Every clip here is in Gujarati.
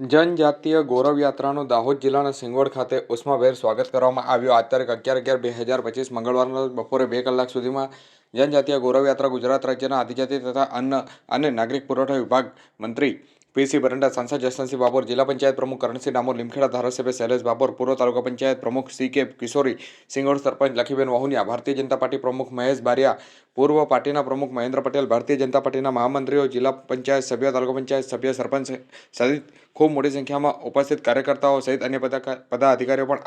જનજાતીય ગૌરવ યાત્રાનું દાહોદ જિલ્લાના સિંગવડ ખાતે ઉષ્માભેર સ્વાગત કરવામાં આવ્યું. આજ તારીખ અગિયાર અગિયાર બે હજાર પચીસ મંગળવારના બપોરે બે કલાક સુધીમાં જનજાતીય ગૌરવ યાત્રા ગુજરાત રાજ્યના આદિજાતિ તથા અન્ન અને નાગરિક પુરવઠા વિભાગ મંત્રી પીસી બરંડા, સાંસદ જસવંતસિંહ બાબર જિલ્લા પંચાયત પ્રમુખ કરણસિંહ ડામોર, લીમખેડા ધારાસભ્ય શૈલેષ બાબોર પૂર્વ તાલુકા પંચાયત પ્રમુખ સી કે કિશોરી સિંગોડ સરપંચ લખીબેન વાહુનિયા, ભારતીય જનતા પાર્ટી પ્રમુખ મહેશ બારિયા પૂર્વ પાર્ટીના પ્રમુખ મહેન્દ્ર પટેલ, ભારતીય જનતા પાર્ટીના મહામંત્રીઓ, જિલ્લા પંચાયત સભ્ય, તાલુકા પંચાયત સભ્ય, સરપંચ સહિત ખૂબ મોટી સંખ્યામાં ઉપસ્થિત કાર્યકર્તાઓ સહિત અન્ય પદાધિકારીઓ પણ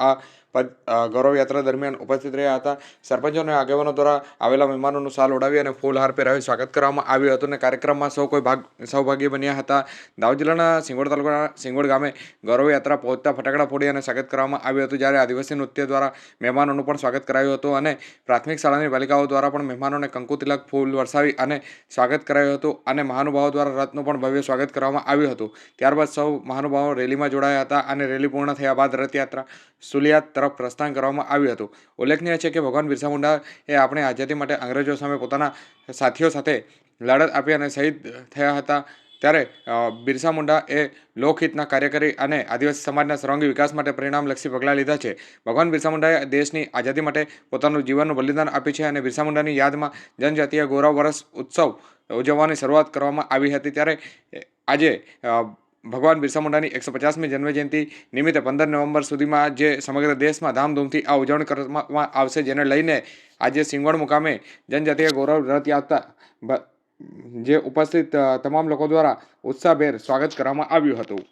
આ ગૌરવ યાત્રા દરમિયાન ઉપસ્થિત રહ્યા હતા. સરપંચો અને આગેવાનો દ્વારા આવેલા મહેમાનોનું સાલ ઉડાવી અને ફૂલ હાર પહેરાવી સ્વાગત કરવામાં આવ્યું હતું અને કાર્યક્રમમાં સૌ કોઈ ભાગ સૌભાગી બન્યા હતા. દાહોદ જિલ્લાના સિંગોડ તાલુકાના સિંગોડ ગામે ગૌરવ યાત્રા પહોંચતા ફટાકડા ફોડી અને સ્વાગત કરવામાં આવ્યું હતું, જ્યારે આદિવાસી નૃત્ય દ્વારા મહેમાનોનું પણ સ્વાગત કરાયું હતું અને પ્રાથમિક શાળાની બાલિકાઓ દ્વારા પણ મહેમાનોને કંકુ તિલક ફૂલ વરસાવી અને સ્વાગત કરાયું હતું અને મહાનુભાવો દ્વારા રથનું પણ ભવ્ય સ્વાગત કરવામાં આવ્યું હતું. ત્યારબાદ સૌ મહાનુભાવો રેલીમાં જોડાયા હતા અને રેલી પૂર્ણ થયા બાદ રથયાત્રા સુલિયાત તરફ પ્રસ્થાન કરવામાં આવ્યું હતું. ઉલ્લેખનીય છે કે ભગવાન બિરસા મુંડા એ આપણી આઝાદી માટે અંગ્રેજો સામે પોતાના સાથીઓ સાથે લડત આપી અને શહીદ થયા હતા. ત્યારે બિરસા મુંડા એ લોકહિતના કાર્ય કરી અને આદિવાસી સમાજના સર્વાંગી વિકાસ માટે પરિણામલક્ષી પગલાં લીધા છે. ભગવાન બિરસા મુંડાએ દેશની આઝાદી માટે પોતાનું જીવનનું બલિદાન આપ્યું છે અને બિરસા મુંડાની યાદમાં જનજાતીય ગૌરવ વર્ષ ઉત્સવ ઉજવવાની શરૂઆત કરવામાં આવી હતી. ત્યારે આજે ભગવાન બિરસા મુંડાની એકસો પચાસમી જન્મજયંતિ નિમિત્તે પંદર નવેમ્બર સુધીમાં જે સમગ્ર દેશમાં ધામધૂમથી આ ઉજવણી કરવામાં આવશે, જેને લઈને આજે સિંગવડ મુકામે જનજાતીય ગૌરવ રથયાત્રા બ- જે ઉપસ્થિત તમામ લોકો દ્વારા ઉત્સાહભેર સ્વાગત કરવામાં આવ્યું હતું.